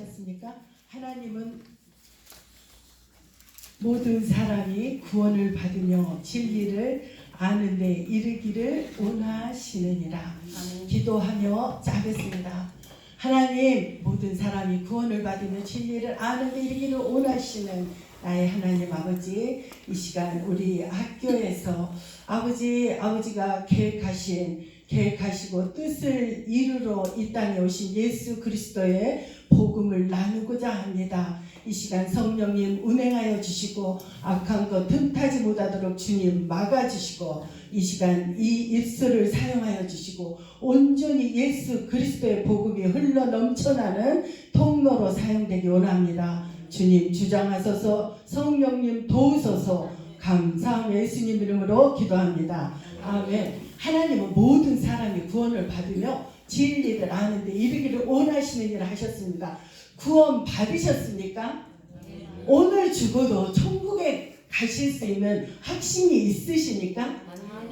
않습니까? 하나님은 모든 사람이 구원을 받으며 진리를 아는 데 이르기를 원하시느니라. 기도하며 짜겠습니다. 하나님 모든 사람이 구원을 받으며 진리를 아는 데 이르기를 원하시는 나의 하나님 아버지 이 시간 우리 학교에서 아버지 아버지가 계획하신 계획하시고 뜻을 이루러 이 땅에 오신 예수 그리스도의 복음을 나누고자 합니다. 이 시간 성령님 운행하여 주시고 악한 것 틈타지 못하도록 주님 막아 주시고 이 시간 이 입술을 사용하여 주시고 온전히 예수 그리스도의 복음이 흘러 넘쳐나는 통로로 사용되기 원합니다. 주님 주장하소서 성령님 도우소서 감사함 예수님 이름으로 기도합니다. 아멘. 하나님은 모든 사람이 구원을 받으며 진리를 아는데 이르기를 원하시는 일을 하셨습니다. 구원 받으셨습니까? 오늘 죽어도 천국에 가실 수 있는 확신이 있으시니까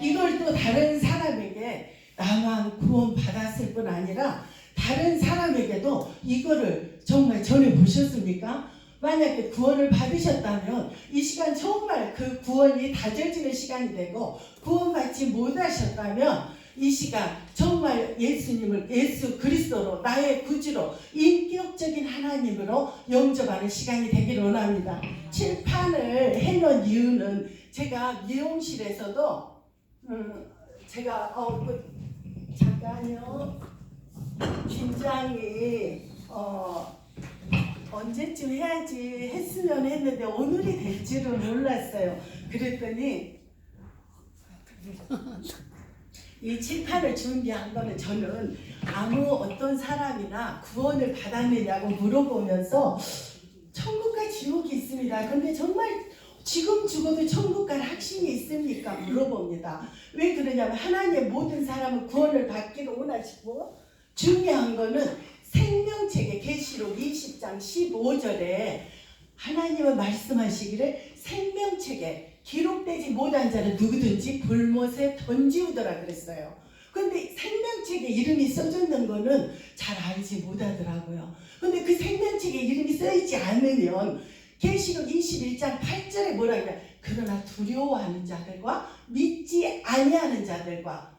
이걸 또 다른 사람에게 나만 구원 받았을 뿐 아니라 다른 사람에게도 이거를 정말 전해 보셨습니까? 만약에 구원을 받으셨다면 이 시간 정말 그 구원이 다져지는 시간이 되고 구원받지 못하셨다면 이 시간 정말 예수님을 예수 그리스도로 나의 구주로 인격적인 하나님으로 영접하는 시간이 되기를 원합니다. 칠판을 해놓은 이유는 제가 미용실에서도 음, 제가 어, 그, 잠깐요 긴장이 어, 언제쯤 해야지 했으면 했는데 오늘이 될 줄은 몰랐어요. 그랬더니 이 칠판을 준비한 거는 저는 아무 어떤 사람이나 구원을 받았느냐고 물어보면서 천국과 지옥이 있습니다. 근데 정말 지금 죽어도 천국 갈 확신이 있습니까? 물어봅니다. 왜 그러냐면 하나님의 모든 사람은 구원을 받기를 원하시고 중요한 거는 생명책의 계시록 20장 15절에 하나님은 말씀하시기를 생명책에 기록되지 못한 자는 누구든지 불못에 던지우더라 그랬어요. 근데 생명책에 이름이 써졌는 거는 잘 알지 못하더라고요. 근데 그 생명책에 이름이 써있지 않으면 계시록 21장 8절에 뭐라 그래? 그러나 두려워하는 자들과 믿지 아니하는 자들과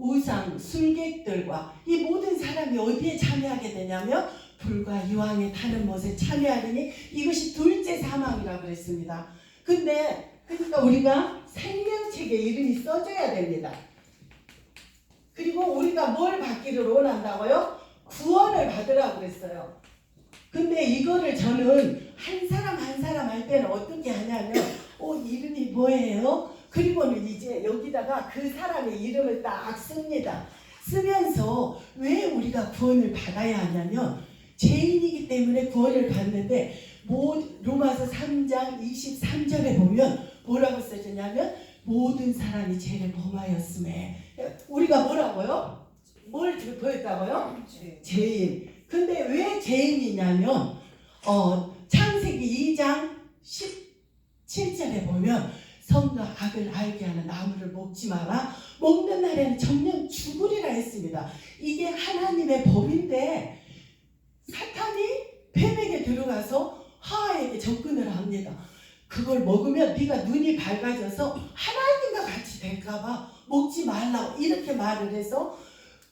우상, 술객들과 이 모든 사람이 어디에 참여하게 되냐면 불과 유황에 타는 못에 참여하느니 이것이 둘째 사망이라고 했습니다. 근데 그러니까 우리가 생명책에 이름이 써져야 됩니다. 그리고 우리가 뭘 받기를 원한다고요? 구원을 받으라고 그랬어요. 근데 이거를 저는 한 사람 한 사람 할 때는 어떻게 하냐면 어 이름이 뭐예요? 그리고는 이제 여기다가 그 사람의 이름을 딱 씁니다. 쓰면서 왜 우리가 구원을 받아야 하냐면 죄인이기 때문에 구원을 받는데 모, 로마서 3장 23절에 보면 뭐라고 써졌냐면 모든 사람이 죄를 범하였음에 우리가 뭐라고요? 뭘 보였다고요? 죄인. 근데 왜 죄인이냐면 어, 창세기 2장 17절에 보면 성과 악을 알게 하는 나무를 먹지 마라. 먹는 날에는 정령 죽으리라 했습니다. 이게 하나님의 법인데 사탄이 뱀에게 들어가서 하와에게 접근을 합니다. 그걸 먹으면 네가 눈이 밝아져서 하나님과 같이 될까봐 먹지 말라고 이렇게 말을 해서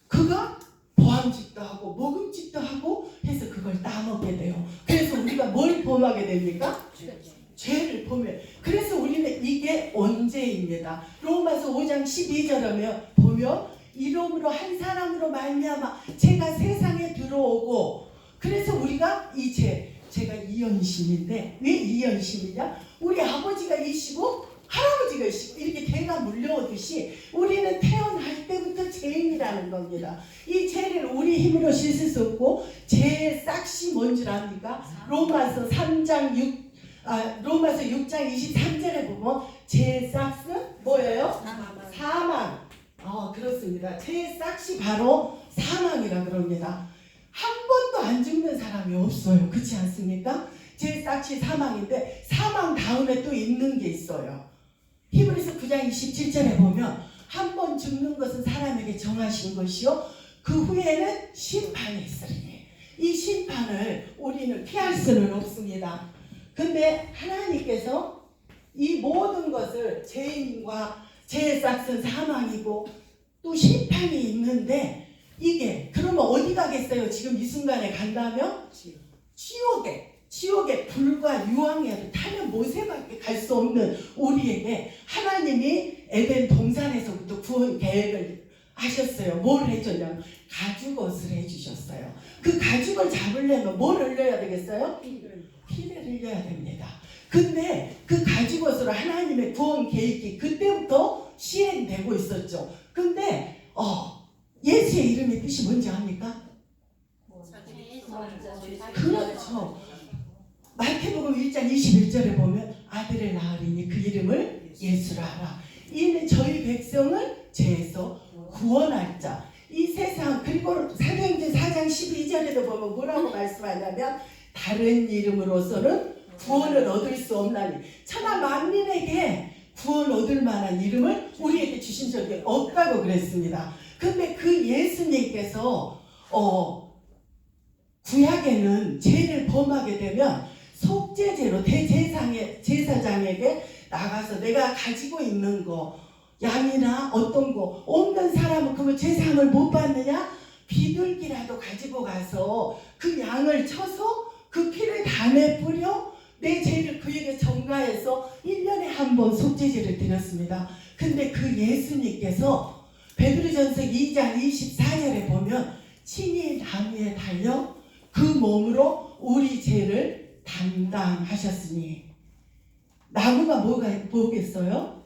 그가 보암직도 하고 먹음직도 하고 해서 그걸 따먹게 돼요. 그래서 우리가 뭘 범하게 됩니까? 죄 를 보면 그래서 우리는 이게 언제입니다. 로마서 5장 12절에 보면 이름으로 한 사람으로 말미암아 죄가 세상에 들어오고 그래서 우리가 이죄 제가 이연심인데 왜 이연심이냐? 우리 아버지가 이시고 할아버지가 이시고 이렇게 대가 물려오듯이 우리는 태어날 때부터 죄인이라는 겁니다. 이 죄를 우리 힘으로 씻을 수 없고 죄의 싹이 뭔줄 압니까? 로마서 3장 6 아, 로마서 6장 23절에 보면 죄의 싹은 뭐예요? 사망. 어, 그렇습니다. 죄의 싹이 바로 사망이라 그럽니다. 한 번도 안 죽는 사람이 없어요. 그렇지 않습니까? 제 싹이 사망인데 사망 다음에 또 있는 게 있어요. 히브리서 9장 27절에 보면 한 번 죽는 것은 사람에게 정하신 것이요 그 후에는 심판이 있으리니 이 심판을 우리는 피할 수는 없습니다. 근데 하나님께서 이 모든 것을 죄인과 죄의 싹은 사망이고 또 심판이 있는데 이게 그러면 어디 가겠어요? 지금 이 순간에 간다면 지옥에 지옥에 불과 유황에 타면 모세밖에 갈 수 없는 우리에게 하나님이 에덴 동산에서부터 구원 계획을 하셨어요. 뭘 해줬냐면 가죽옷을 해주셨어요. 그 가죽을 잡으려면 뭘 흘려야 되겠어요? 피를 흘려야 됩니다. 근데 그 가죽옷으로 하나님의 구원 계획이 그때부터 시행되고 있었죠. 근데 어, 예수의 이름의 뜻이 뭔지 압니까? 그렇죠. 마태복음 1장 21절에 보면 아들을 낳으리니 그 이름을 예수라 하라. 이는 저희 백성을 죄에서 구원할 자. 이 세상 그리고 사도행전 4장 12절에도 보면 뭐라고 말씀하냐면 다른 이름으로서는 구원을 얻을 수 없나니 천하 만민에게 구원 얻을 만한 이름을 우리에게 주신 적이 없다고 그랬습니다. 근데 그 예수님께서 어 구약에는 죄를 범하게 되면 속죄제로 대제사장에 제사장에게 나가서 내가 가지고 있는 거 양이나 어떤 거 없는 사람은 그거 제사함을 못 받느냐 비둘기라도 가지고 가서 그 양을 쳐서 그 피를 담에 뿌려 내 죄를 그에게 전가해서 1년에 한 번 속죄제를 드렸습니다. 근데 그 예수님께서 베드로전서 2장 24절에 보면 친히 나무에 달려 그 몸으로 우리 죄를 담당하셨으니 나무가 뭐가 뭐겠어요?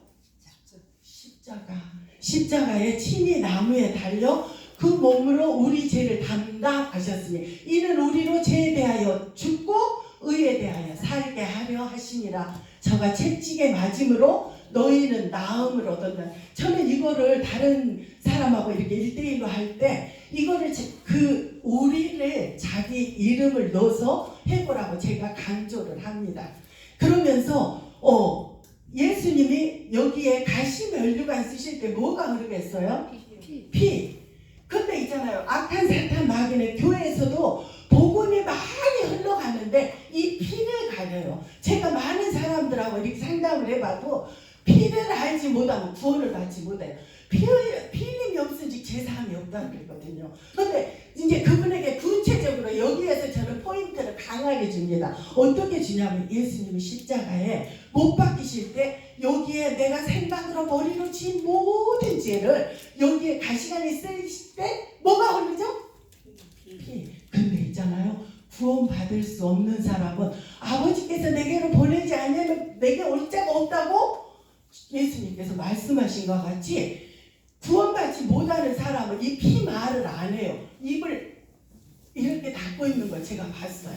십자가. 십자가에 친히 나무에 달려 그 몸으로 우리 죄를 담당하셨으니 이는 우리로 죄에 대하여 죽고 의에 대하여 살게 하려 하시니라. 저가 채찍에 맞음으로 너희는 나음을 얻었다. 저는 이거를 다른 사람하고 이렇게 일대일로 할 때 이거를 제- 그 우리를 자기 이름을 넣어서 해보라고 제가 강조를 합니다. 그러면서 어 예수님이 여기에 가시 면류관 쓰실 때 뭐가 흐르겠어요? 피. 근데 있잖아요. 악한 사탄 마귀는 교회에서도 복음이 많이 흘러가는데 이 피를 가려요. 제가 많은 사람들하고 이렇게 상담을 해봐도 피를 알지 못하면 구원을 받지 못해요. 피, 피림이 없으니 제사함이 없다고 그랬거든요. 근데 이제 그분에게 구체적으로 여기에서 저는 포인트를 강하게 줍니다. 어떻게 주냐면 예수님이 십자가에 못 박히실 때 여기에 내가 생각으로 머리로 지은 모든 죄를 여기에 가시관이 쓰실 때 뭐가 흐르죠? 피. 근데 있잖아요. 구원 받을 수 없는 사람은 아버지께서 내게로 보내지 않으면 내게 올 자가 없다고 예수님께서 말씀하신 것 같이 구원받지 못하는 사람은 이 피 말을 안 해요. 입을 이렇게 닫고 있는 걸 제가 봤어요.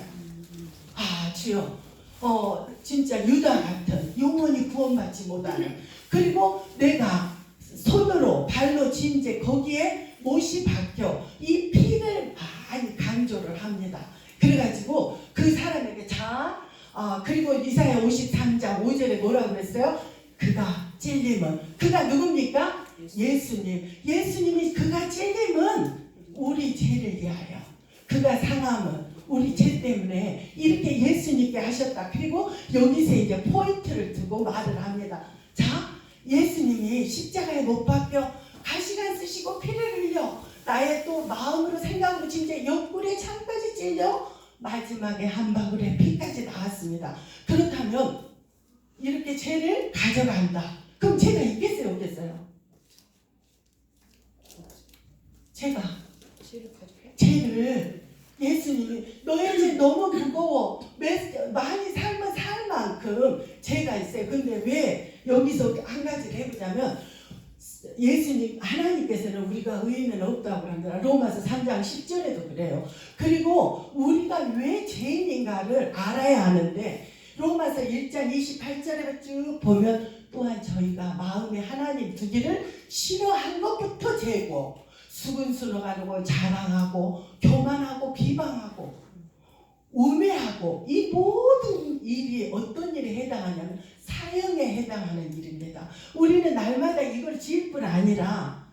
아 주여, 어 진짜 유다 같은 영원히 구원받지 못하는 그리고 내가 손으로 발로 진제 거기에 못이 박혀 이 피를 많이 강조를 합니다. 그래가지고 그 사람에게 자, 아 그리고 이사야 53장 5절에 뭐라고 그랬어요? 그가 찔림은 그가 누굽니까? 예수님. 예수님이 그가 찔림은 우리 죄를 위하여. 그가 상함은 우리 죄 때문에 이렇게 예수님께 하셨다. 그리고 여기서 이제 포인트를 두고 말을 합니다. 자, 예수님이 십자가에 못 박혀 가시관 쓰시고 피를 흘려 나의 또 마음으로 생각으로 진짜 옆구리에 창까지 찔려 마지막에 한 방울의 피까지 나왔습니다. 그렇다면 이렇게 죄를 가져간다. 그럼 죄가 있겠어요, 없겠어요? 죄가 죄를 예수님이 너의 죄 너무 무거워 매- 많이 삶은 살 만큼 죄가 있어요. 근데 왜 여기서 한 가지를 해보자면 예수님 하나님께서는 우리가 의인은 없다고 합니다. 로마서 3장 10절에도 그래요. 그리고 우리가 왜 죄인인가를 알아야 하는데 로마서 1장 28절에 쭉 보면 또한 저희가 마음에 하나님 두기를 싫어한 것부터 죄고 수근수근하고 자랑하고 교만하고 비방하고 우매하고 이 모든 일이 어떤 일에 해당하냐면 사형에 해당하는 일입니다. 우리는 날마다 이걸 지을 뿐 아니라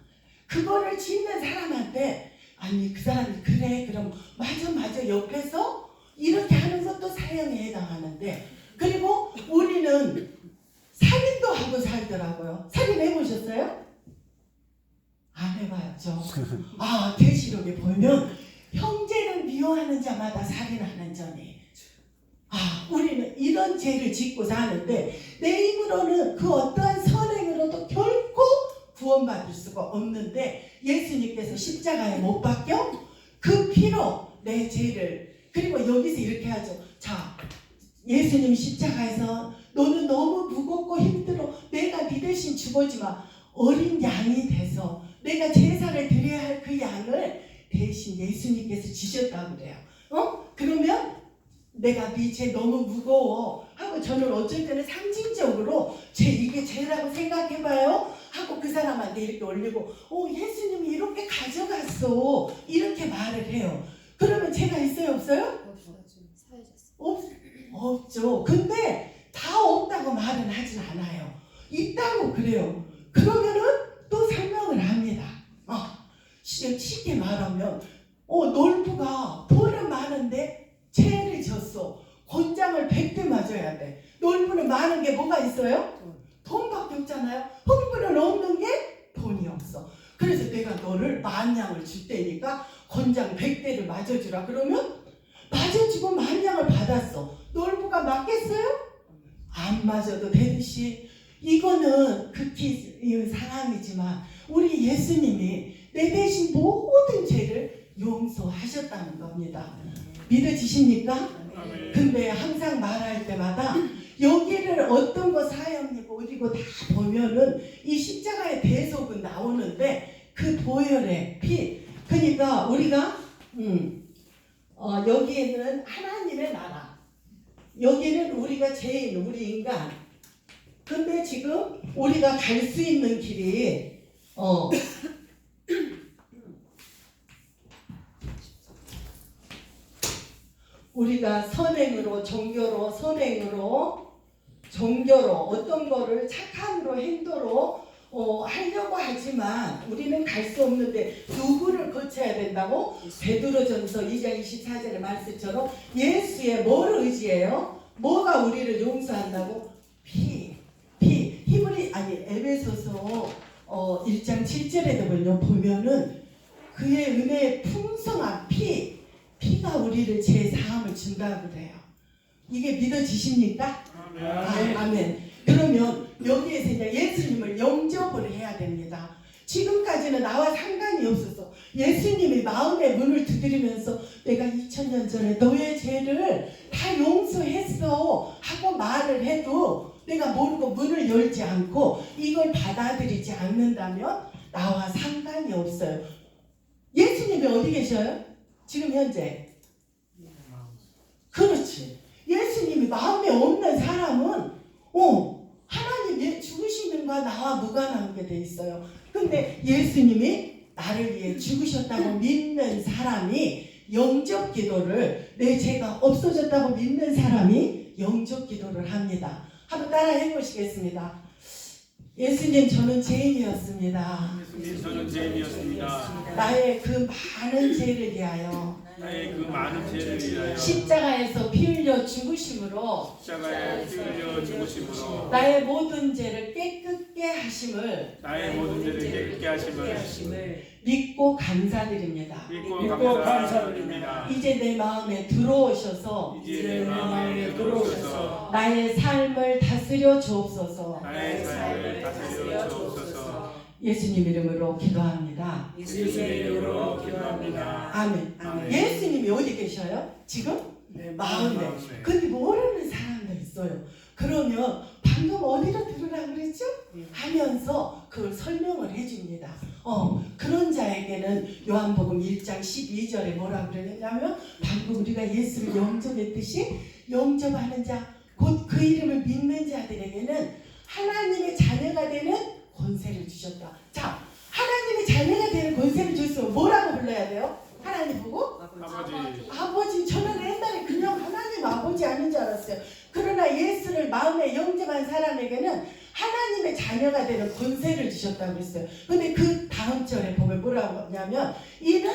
그거를 짓는 사람한테 아니 그 사람이 그래 그럼 맞아 맞아 옆에서 이렇게 하면서 또 사형에 해당하는데 그리고 우리는 살인도 하고 살더라고요. 살인 해보셨어요? 안 해봐야죠. 아 대시록에 보면 형제를 미워하는 자마다 살인하는 자니. 아 우리는 이런 죄를 짓고 사는데 내 입으로는 그 어떠한 선행으로도 결코 구원받을 수가 없는데 예수님께서 십자가에 못 박혀 그 피로 내 죄를 그리고 여기서 이렇게 하죠. 자 예수님 십자가에서 너는 너무 무겁고 힘들어 내가 네 대신 죽어지 마 어린 양이 돼서 내가 제사를 드려야 할 그 양을 대신 예수님께서 주셨다고 그래요. 어? 그러면 내가 네죄 너무 무거워 하고 저는 어쩔 때는 상징적으로 죄 이게 죄라고 생각해봐요 하고 그 사람한테 이렇게 올리고 어 예수님이 이렇게 가져갔어 이렇게 말을 해요. 그러면 죄가 있어요 없어요? 없, 없죠. 근데 다 없다고 말은 하진 않아요. 있다고 그래요. 그러면은 또. 어, 쉽- 쉽게 말하면, 어, 놀부가 돈은 많은데 죄를 졌어. 권장을 100대 맞아야 돼. 놀부는 많은 게 뭐가 있어요? 돈밖에 없잖아요. 흥부는 없는 게 돈이 없어. 그래서 내가 너를 만냥을 줄 테니까 권장 100대를 맞아주라. 그러면 맞아주고 만냥을 받았어. 놀부가 맞겠어요? 안 맞아도 되듯이 이거는 극히 이 상황이지만 우리 예수님이 내 대신 모든 죄를 용서하셨다는 겁니다. 믿어지십니까? 근데 항상 말할 때마다 여기를 어떤 거 사형이고 어디고 다 보면은 이 십자가의 대속은 나오는데 그 보혈의 피 그러니까 우리가 음, 어, 여기에는 하나님의 나라 여기는 우리가 죄인 우리 인간 근데 지금 우리가 갈 수 있는 길이 어 우리가 선행으로 종교로 선행으로 종교로 어떤 거를 착함으로 행도로 어, 하려고 하지만 우리는 갈 수 없는데 누구를 거쳐야 된다고? 베드로전서 2장 24절의 말씀처럼 예수의 뭐를 의지해요? 뭐가 우리를 용서한다고? 피, 피. 히브리 아니 에베소서 어, 1장 7절에도 보면 보면은 그의 은혜의 풍성한 피, 피가 우리를 제 사함을 준다고 그래요. 이게 믿어지십니까? 아, 아멘. 그러면 여기에서 이제 예수님을 영접을 해야 됩니다. 지금까지는 나와 상관이 없어서 예수님이 마음의 문을 두드리면서 내가 2000년 전에 너의 죄를 다 용서했어 하고 말을 해도 내가 모르고 문을 열지 않고 이걸 받아들이지 않는다면 나와 상관이 없어요. 예수님이 어디 계셔요? 지금 현재. 그렇지. 예수님이 마음에 없는 사람은 어 하나님이 죽으시는과 나와 무관한 게돼 있어요. 근데 예수님이 나를 위해 죽으셨다고 믿는 사람이 영접 기도를 내 죄가 없어졌다고 믿는 사람이 영접 기도를 합니다. 한번 따라 해보시겠습니다. 예수님 저는 죄인이었습니다. 저는 죄인이었습니다. 나의 그 많은 죄를 위하여 나의 그 많은 죄를 위하여 십자가에서 피 흘려 죽으심으로 십자가에 피 흘려 죽으심으로 나의 모든 죄를 깨끗게 하심을 나의 모든 죄를 깨끗게 하심을 믿고 감사드립니다. 믿고 감사드립니다. 이제 내 마음에 들어오셔서 이제 내 마음에 들어오셔서 나의 삶을 다스려 주옵소서. 나의 삶을 다스려 주옵소서. 예수님 이름으로 기도합니다. 예수님의 이름으로 기도합니다. 아멘. 아멘. 예수님이 어디 계셔요? 지금? 마음에. 마음에. 근데 모르는 사람도 있어요. 그러면 방금 어디로 들으라 그랬죠? 하면서 그걸 설명을 해줍니다. 어, 그런 자에게는 요한복음 1장 12절에 뭐라 그러냐면 방금 우리가 예수를 영접했듯이 영접하는 자, 곧 그 이름을 믿는 자들에게는 하나님의 자녀가 되는 권세를 주셨다. 자, 하나님의 자녀가 되는 권세를 줬으면 뭐라고 불러야 돼요? 하나님 보고? 아버지 아버지 저는 옛날에 그냥 하나님 아버지 아닌 줄 알았어요. 그러나 예수를 마음에 영접한 사람에게는 하나님의 자녀가 되는 권세를 주셨다고 했어요. 근데 그 다음 절에 보면 뭐라고 하냐면 이는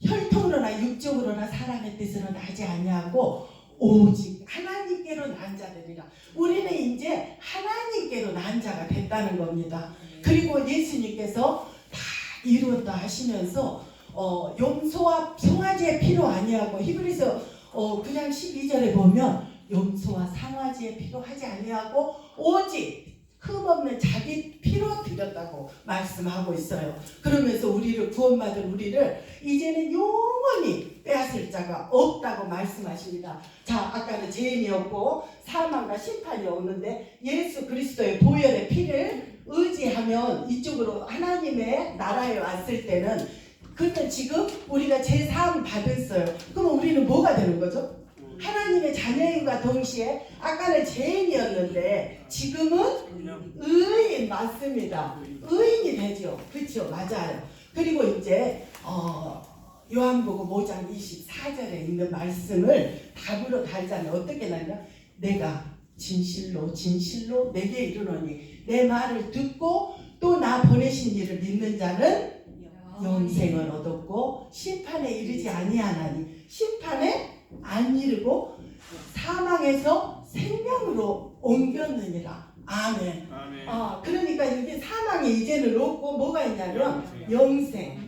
혈통으로나 육적으로나 사람의 뜻으로는 하지 아니하고 오직 하나님께로 난 자들이라. 우리는 이제 하나님께로 난 자가 됐다는 겁니다. 그리고 예수님께서 다 이루었다 하시면서 어, 용서와 송아지의 피로 아니하고 히브리서 어, 9장 12절에 보면 용서와 상아지의 피로 하지 아니하고 오직 흠없는 자기 피로 드렸다고 말씀하고 있어요. 그러면서 우리를 구원받은 우리를 이제는 영원히 빼앗을 자가 없다고 말씀하십니다. 자, 아까는 죄인이 없고 사망과 심판이 없는데 예수 그리스도의 보혈의 피를 의지하면 이쪽으로 하나님의 나라에 왔을 때는 그때 지금 우리가 제 사함 받았어요. 그럼 우리는 뭐가 되는 거죠? 하나님의 자녀인과 동시에 아까는 죄인이었는데 지금은 의인 맞습니다. 의인이 되죠. 그렇죠. 맞아요. 그리고 이제 어, 요한복음 5장 24절에 있는 말씀을 답으로 달자면 어떻게 나냐? 내가 진실로 진실로 내게 이르노니 내 말을 듣고 또 나 보내신 이를 믿는 자는 영생을 얻었고 심판에 이르지 아니하나니 심판에 안 이르고 사망에서 생명으로 옮겼느니라. 아멘. 아멘. 아, 그러니까 여기 사망이 이제는 없고 뭐가 있냐면 영생.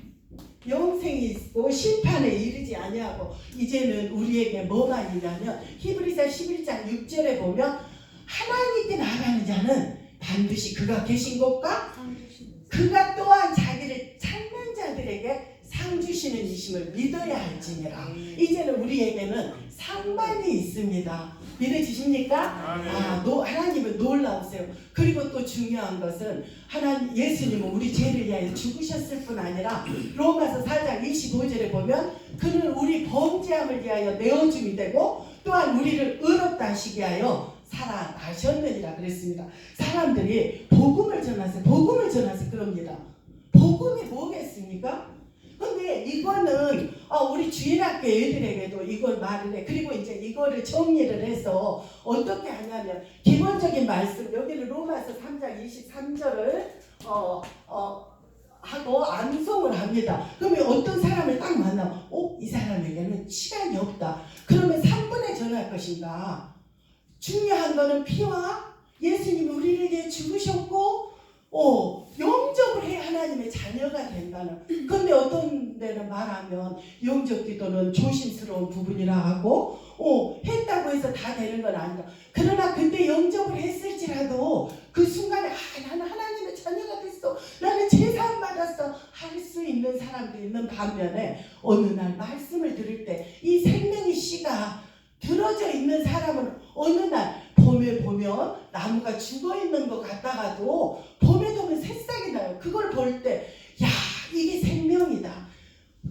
영생이 있고 심판에 이르지 아니하고 이제는 우리에게 뭐가 있냐면 히브리서 11장 6절에 보면 하나님께 나가는 자는 반드시 그가 계신 곳과 그가 또한 자기를 찾는 자들에게 상 주시는 이심을 믿어야 할지니라. 이제는 우리에게는 상만이 있습니다. 믿어지십니까? 아멘. 아, 노, 하나님은 놀라우세요. 그리고 또 중요한 것은 하나님 예수님은 우리 죄를 위하여 죽으셨을 뿐 아니라 로마서 4장 25절에 보면 그는 우리 범죄함을 위하여 내어줌이 되고 또한 우리를 의롭다 하시게 하여 살아나셨느니라 그랬습니다. 사람들이 복음을 전하세요. 복음을 전하세요. 그럽니다. 복음이 뭐겠습니까? 근데 이거는 어, 우리 주일학교 애들에게도 이걸 말을 해. 그리고 이제 이거를 정리를 해서 어떻게 하냐면 기본적인 말씀 여기는 로마서 3장 23절을 어, 어, 하고 암송을 합니다. 그러면 어떤 사람을 딱 만나면 어? 이 사람에게는 시간이 없다. 그러면 3분에 전할 것인가? 중요한 거는 피와 예수님이 우리를 위해 죽으셨고 어, 영접을 해 하나님의 자녀가 된다는. 근데 어떤 데는 말하면 영접 기도는 조심스러운 부분이라 하고, 어, 했다고 해서 다 되는 건 아니다. 그러나 그때 영접을 했을지라도 그 순간에 아, 나는 하나님의 자녀가 됐어. 나는 제사함 받았어. 할 수 있는 사람도 있는 반면에 어느 날 말씀을 들을 때 이 생명의 씨가 들어져 있는 사람은 어느 날 봄에 보면 나무가 죽어 있는 것 같다가도 봄에 되면 새싹이 나요. 그걸 볼 때, 야, 이게 생명이다.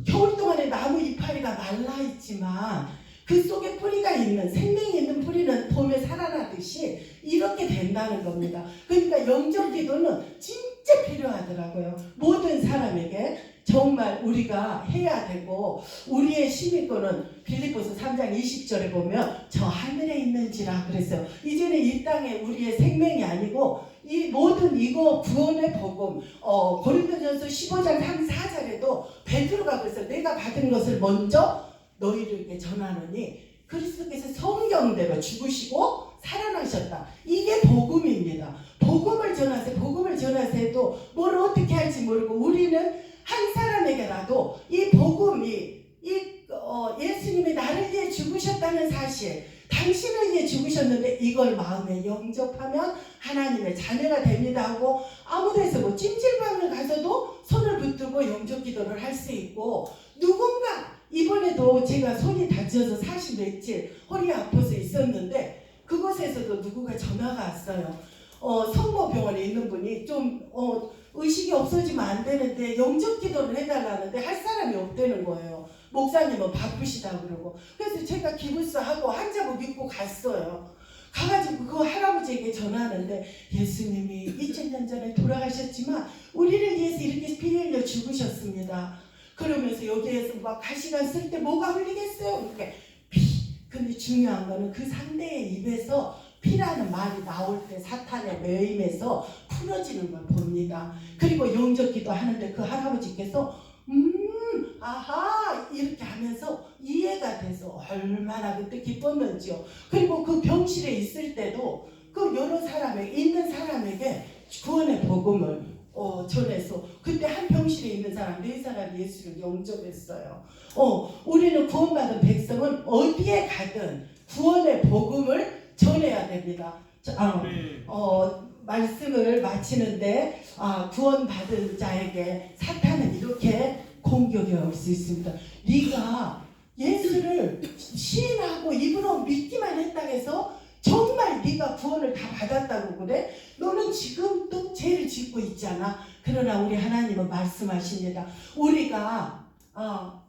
겨울 동안에 나무 이파리가 말라 있지만 그 속에 뿌리가 있는 생명이 있는 뿌리는 봄에 살아나듯이 이렇게 된다는 겁니다. 그러니까 영적 기도는 진짜 필요하더라고요. 모든 사람에게 정말 우리가 해야 되고 우리의 시민권은 빌립보서 3장 20절에 보면 저 하늘에 있는지라 그랬어요. 이제는 이 땅에 우리의 생명이 아니고 이 모든 이거 구원의 복음 어, 고린도전서 15장 3, 4절에도 베드로가 그래서 내가 받은 것을 먼저 너희들에게 전하노니 그리스도께서 성경대로 죽으시고 살아나셨다. 이게 복음입니다. 복음을 전하세요. 복음을 전하세요.도 뭘 어떻게 할지 모르고 우리는 한 사람에게라도 이 복음이 이 어, 예수님이 나를 위해 죽으셨다는 사실, 당신을 위해 죽으셨는데 이걸 마음에 영접하면 하나님의 자녀가 됩니다 하고 아무 데서 뭐 찜질방을 가서도 손을 붙들고 영접 기도를 할 수 있고 누군가 이번에도 제가 손이 다쳐서 40 며칠 허리 아파서 있었는데 그곳에서도 누구가 전화가 왔어요. 어, 성모병원에 있는 분이 좀 어, 의식이 없어지면 안 되는데 영접 기도를 해달라는데 할 사람이 없다는 거예요. 목사님은 바쁘시다 그러고 그래서 제가 기부스하고 환자복 입고 갔어요. 가가지고 그 할아버지에게 전화하는데 예수님이 2000년 전에 돌아가셨지만 우리를 위해서 이렇게 피 흘려 죽으셨습니다. 그러면서 여기에서 막 가시관 쓸때 뭐가 흘리겠어요? 이렇게 피. 근데 중요한 거는 그 상대의 입에서 피라는 말이 나올 때 사탄의 매임에서 풀어지는 걸 봅니다. 그리고 영접 기도 하는데 그 할아버지께서 음 아하 막 이렇게 하면서 이해가 돼서 얼마나 그때 기뻤는지요. 그리고 그 병실에 있을 때도 그 여러 사람에게 있는 사람에게 구원의 복음을 어, 전해서 그때 한 병실에 있는 사람 네 사람 예수를 영접했어요. 어, 우리는 구원받은 백성은 어디에 가든 구원의 복음을 전해야 됩니다. 자, 아, 아멘. 어, 말씀을 마치는데 아, 구원 받은 자에게 사탄은 이렇게 공격이 올 수 있습니다. 네가 예수를 시인하고 입으로 믿기만 했다고 해서 정말 네가 구원을 다 받았다고 그래? 너는 지금 또 죄를 짓고 있잖아. 그러나 우리 하나님은 말씀하십니다. 우리가 아,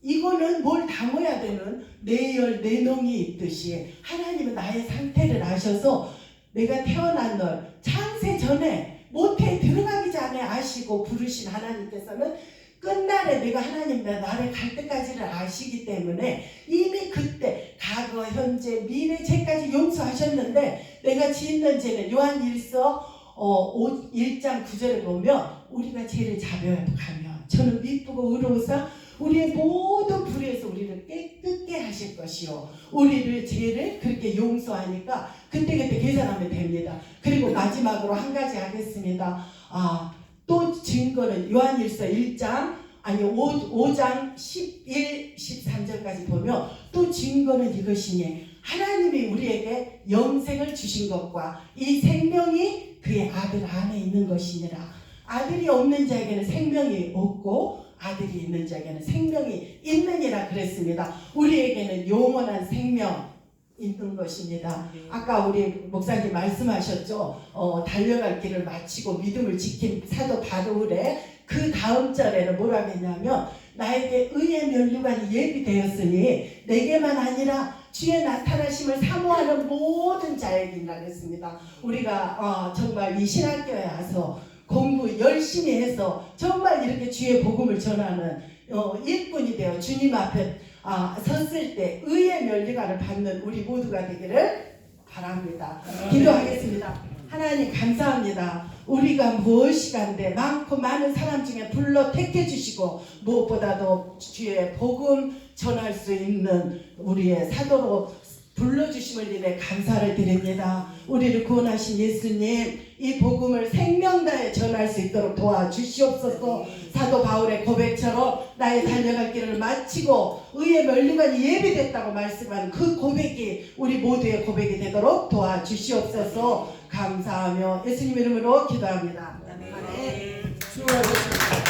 이거는 뭘 담아야 되는 내열 내농이 있듯이 하나님은 나의 상태를 아셔서 내가 태어난 널 창세 전에 모태에 들어가기 전에 아시고 부르신 하나님께서는 끝날에 내가 하나님 나 나를 갈 때까지를 아시기 때문에 이미 그때 과거 현재 미래 죄까지 용서하셨는데 내가 짓는 죄는 요한 일서 어, 1장 9절에 보면 우리가 죄를 가면 저는 미쁘고 의로우사 우리의 모든 불의에서 우리를 깨끗게 하실 것이요 우리를 죄를 그렇게 용서하니까 그때그때 계산하면 됩니다. 그리고 마지막으로 한 가지 하겠습니다. 아, 또 증거는 요한일서 1장 아니 5, 5장 11, 13절까지 보면 또 증거는 이것이니 하나님이 우리에게 영생을 주신 것과 이 생명이 그의 아들 안에 있는 것이니라. 아들이 없는 자에게는 생명이 없고 아들이 있는 자에게는 생명이 있느니라 그랬습니다. 우리에게는 영원한 생명 있는 것입니다. 아까 우리 목사님 말씀하셨죠. 어, 달려갈 길을 마치고 믿음을 지킨 사도 바울의 그 다음 절에는 뭐라고 했냐면 나에게 의의 면류관이 예비되었으니 내게만 아니라 주의 나타나심을 사모하는 모든 자에게라 했습니다. 우리가 어, 정말 이 신학교에 와서 공부 열심히 해서 정말 이렇게 주의 복음을 전하는 어, 일꾼이 되어 주님 앞에 아, 섰을 때 의의 면류관을 받는 우리 모두가 되기를 바랍니다. 기도하겠습니다. 하나님 감사합니다. 우리가 무엇이간데 많고 많은 사람 중에 불러 택해 주시고 무엇보다도 주의 복음 전할 수 있는 우리의 사도로 불러주심을 인해 감사를 드립니다. 우리를 구원하신 예수님 이 복음을 생명 다해 전할 수 있도록 도와주시옵소서 사도 바울의 고백처럼 나의 달려갈 길을 마치고 의의 멸류관이 예비됐다고 말씀한 그 고백이 우리 모두의 고백이 되도록 도와주시옵소서 감사하며 예수님 이름으로 기도합니다. 아멘. 수고하셨습니다.